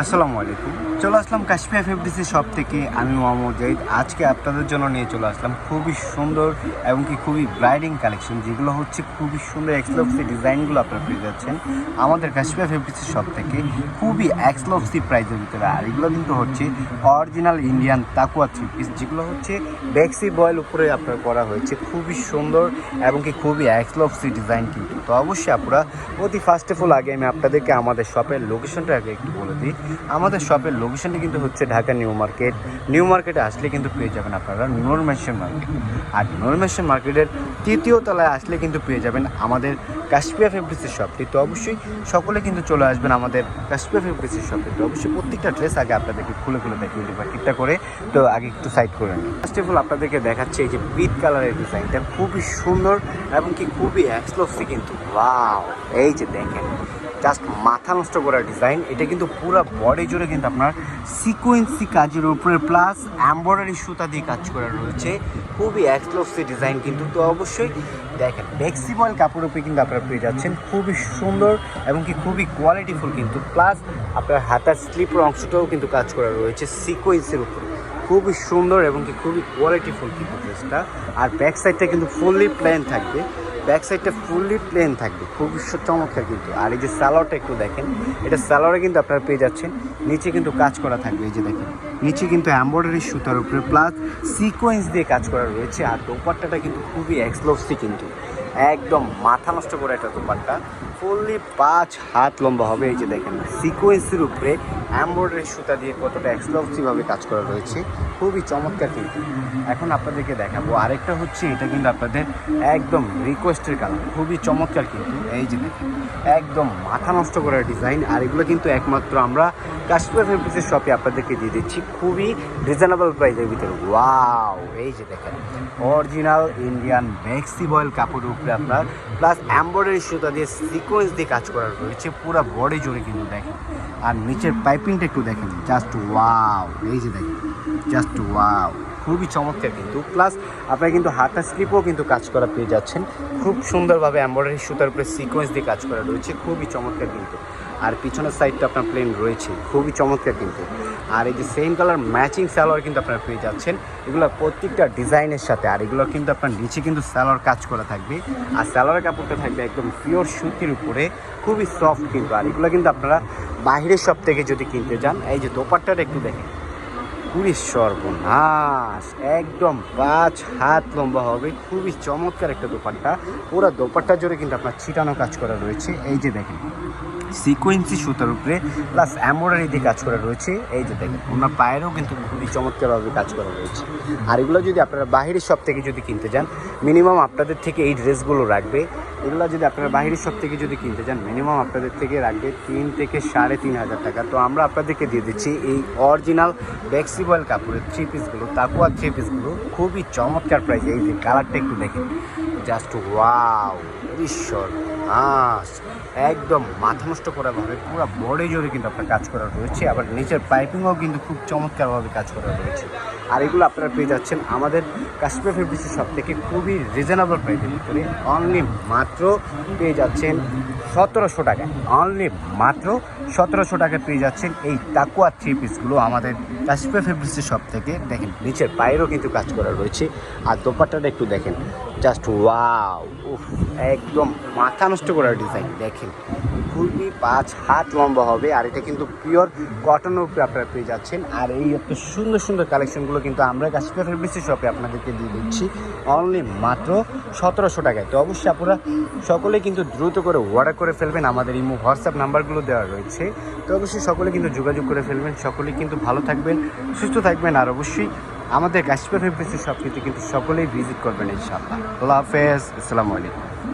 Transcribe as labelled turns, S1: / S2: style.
S1: আসসালামু আলাইকুম। চলে আসলাম কাশ্মীর ফেব্রিক্সের শপ থেকে আমি মোহাম্মদ জাহিদ। আজকে আপনাদের জন্য নিয়ে চলে আসলাম খুবই সুন্দর এবং কি খুবই ব্রাইডিং কালেকশন, যেগুলো হচ্ছে খুবই সুন্দর এক্সলক্সি ডিজাইনগুলো আপনারা পেয়ে যাচ্ছেন। আমাদের কাশ্মীর ফেব্রিক্সের শপ থেকে খুবই এক্সলক্সি প্রাইসের ভিতরে। আর এগুলো কিন্তু হচ্ছে অরিজিনাল ইন্ডিয়ান তাকুয়া থ্রি পিস, যেগুলো হচ্ছে বেক্সি বয়েল উপরে আপনার করা হয়েছে। খুবই সুন্দর এবং কি খুবই এক্সলক্সি ডিজাইন কিন্তু। তো অবশ্যই আপনারা অতি ফার্স্ট অফ অল আগে আমি আপনাদেরকে আমাদের শপের লোকেশনটা আগে একটু বলে দিই আমাদের শপের লোকেশনটা কিন্তু হচ্ছে ঢাকা নিউ মার্কেট। নিউ মার্কেটে আসলে কিন্তু পেয়ে যাবেন আপনারা নূর মেশন মার্কেট। আর নূর মেশন মার্কেটের তৃতীয় তলায় আসলে কিন্তু পেয়ে যাবেন আমাদের কাশ্মীর ফেব্রিক্সের শপটি তো অবশ্যই সকলে কিন্তু চলে আসবেন আমাদের কাশ্মীর ফেব্রিক্সের শপটি তো অবশ্যই প্রত্যেকটা ড্রেস আগে আপনাদেরকে খুলে খুলে দেখিয়ে দেবো ঠিকঠাক করে। তো আগে একটু সাইড করে নিন ফার্স্ট অফ অল আপনাদেরকে দেখাচ্ছে এই যে পিট কালারের ডিজাইনটা খুবই সুন্দর এবং কি খুবই এক্সক্লুসিভ কিন্তু। ওয়াও এই যে দেখেন। জাস্ট মাথা নষ্ট করা ডিজাইন এটা কিন্তু পুরো বডি জুড়ে কিন্তু আপনার সিকোয়েন্সি কাজের উপরে প্লাস এম্ব্রয়ডারি সুতা দিয়ে কাজ করা রয়েছে। খুবই এক্সক্লুসিভ ডিজাইন কিন্তু, তো অবশ্যই দেখেন ফ্লেক্সিবল কাপড় উপরে কিন্তু আপনারা পেয়ে যাচ্ছেন। খুবই সুন্দর এবং কি খুবই কোয়ালিটিফুল কিন্তু প্লাস আপনার হাতার স্লিপের অংশটাও কিন্তু কাজ করা রয়েছে সিকোয়েন্সের উপরে। খুবই সুন্দর এবং কি খুবই কোয়ালিটিফুল কিন্তু ড্রেসটা আর ব্যাক সাইডটা কিন্তু ফুললি প্লেন থাকবে। ব্যাক সাইডটা ফুললি প্লেন থাকবে খুবই সু- চমৎকার কিন্তু। আর এই যে স্যালোয়ারটা একটু দেখেন, এটা স্যালোয়ারে কিন্তু আপনারা পেয়ে যাচ্ছেন। নিচে কিন্তু কাজ করা থাকবে, এই যে দেখেন। নিচে কিন্তু এম্ব্রয়ডারি সুতার উপরে, প্লাস সিকোয়েন্স দিয়ে কাজ করা রয়েছে। আর দোপাট্টাটা কিন্তু খুবই এক্সক্লুসিভ কিন্তু। একদম মাথা নষ্ট করে একটা দোপাট্টা। ফুললি পাঁচ হাত লম্বা হবে, এই যে দেখেন। সিকোয়েন্সের উপরে এম্ব্রয়ডারি সুতা দিয়ে কতটা এক্সক্লুসিভভাবে কাজ করা রয়েছে, খুবই চমৎকার কিন্তু। এখন আপনাদেরকে দেখাবো। আরেকটা হচ্ছে, এটা কিন্তু আপনাদের একদম রিকোয়েস্টের কালার খুবই চমৎকার কিন্তু। এই যে একদম মাথা নষ্ট করার ডিজাইন আর এগুলো কিন্তু একমাত্র আমরা কাশ্মীর ফেব্রিক্সের শপে আপনাদেরকে দিয়ে দিচ্ছি। খুবই রিজনেবল প্রাইসের ভিতরে। ওয়াও এই যে দেখেন অরিজিনাল ইন্ডিয়ান ম্যাক্সি বয়েল কাপড়ের উপরে আপনার প্লাস এম্ব্রয়ডারি সুতা দিয়ে সিকোয়েন্স দিয়ে কাজ করা রয়েছে। পুরো বডি জুড়ে কিন্তু দেখেন। আর নিচের পাইপিংটা একটু দেখেন। জাস্ট ওয়াও এই যে দেখেন। জাস্ট ওয়াও খুবই চমৎকার কিন্তু। প্লাস আপনারা কিন্তু হাতা স্লিপও কিন্তু কাজ করা পেয়ে যাচ্ছেন। খুব সুন্দরভাবে এম্ব্রয়ডারি সুতার উপরে সিকোয়েন্স দিয়ে কাজ করা রয়েছে। খুবই চমৎকার কিন্তু। আর পিছনের সাইডটা আপনার প্লেন রয়েছে। খুবই চমৎকার কিন্তু। আর এই যে সেম কালার ম্যাচিং স্যালোয়ার কিন্তু আপনারা পেয়ে যাচ্ছেন। এগুলো প্রত্যেকটা ডিজাইনের সাথে। আর এগুলো কিন্তু আপনার নিচে কিন্তু স্যালোয়ার কাজ করা থাকবে। আর স্যালোয়ার কাপড়টা থাকবে একদম পিওর সুতির উপরে। খুবই সফট কিন্তু। আর এগুলো কিন্তু আপনারা বাহিরের সব থেকে যদি কিনতে যান, এই যে দোপাট্টাটা একটু দেখেন। খুবই সর্বনাশ। একদম পাঁচ হাত লম্বা হবে। খুবই চমৎকার একটা দোপাট্টা। পুরো দোপাট্টা জোরে কিন্তু আপনার ছিটানো কাজ করা রয়েছে। এই যে দেখেন, সিকোয়েন্সি সুতার উপরে, প্লাস এমব্রয়ডারি দিয়ে কাজ করা রয়েছে। এই যে দেখেন, ওনার পায়েরও কিন্তু খুবই চমৎকারভাবে কাজ করা রয়েছে। আর এগুলো যদি আপনারা বাহিরের শপ থেকে যদি কিনতে যান মিনিমাম আপনাদের থেকে এই ড্রেসগুলো রাখবে। এগুলো যদি আপনারা বাহিরের শপ থেকে যদি কিনতে চান মিনিমাম আপনাদের থেকে রাখবে তিন থেকে সাড়ে তিন হাজার টাকা। তো আমরা আপনাদেরকে দিয়ে দিচ্ছি এই অরিজিনাল ব্যাক্সিবয়েল কাপড়ের থ্রি পিসগুলো তাকুয়া থ্রি পিসগুলো খুবই চমৎকার প্রাইস এই যে কালারটা একটু দেখেন। জাস্ট ওয়াও ঈশ্বর হাস একদম মাথা নষ্ট করাভাবে পুরো বডি জোরে কিন্তু আপনার কাজ করা রয়েছে। আবার নিচের পাইপিংও কিন্তু খুব চমৎকারভাবে কাজ করা রয়েছে। আর এগুলো আপনারা পেয়ে যাচ্ছেন আমাদের কাশ্মীর ফেব্রিক্সের সব থেকে খুবই রিজনেবল প্রাইসের ভিতরে। অনলি মাত্র পেয়ে যাচ্ছেন সতেরোশো টাকায়। অনলি মাত্র সতেরোশো টাকায় পেয়ে যাচ্ছেন এই তাকুয়া থ্রি পিসগুলো আমাদের কাশ্মীর ফেব্রিক্সের সব থেকে দেখেন, নিচের বাইরেও কিন্তু কাজ করা রয়েছে। আর দোপাট্টাটা একটু দেখেন জাস্ট ওয়াও একদম মাথা নষ্ট করার ডিজাইন দেখেন। খুবই পাঁচ হাত লম্বা হবে, আর এটা কিন্তু পিওর কটনের উপরে আপনারা পেয়ে যাচ্ছেন। আর এই এত সুন্দর সুন্দর কালেকশনগুলো কিন্তু আমরা কাশ্মীর ফেব্রিক্সের শপে আপনাদেরকে দিয়ে দিচ্ছি। অনলি মাত্র সতেরোশো টাকায়। তো অবশ্যই আপনারা সকলে কিন্তু দ্রুত করে অর্ডার করে ফেলবেন। আমাদের ইমো হোয়াটসঅ্যাপ নাম্বারগুলো দেওয়া রয়েছে। তো অবশ্যই সকলে কিন্তু যোগাযোগ করে ফেলবেন। সকলেই কিন্তু ভালো থাকবেন, সুস্থ থাকবেন। আর অবশ্যই আমাদের ফেব্রিক্সের সব কিন্তু সকলেই ভিজিট করবেন ইনশাআল্লাহ। আল্লাহ হাফেজ আসসালামু আলাইকুম।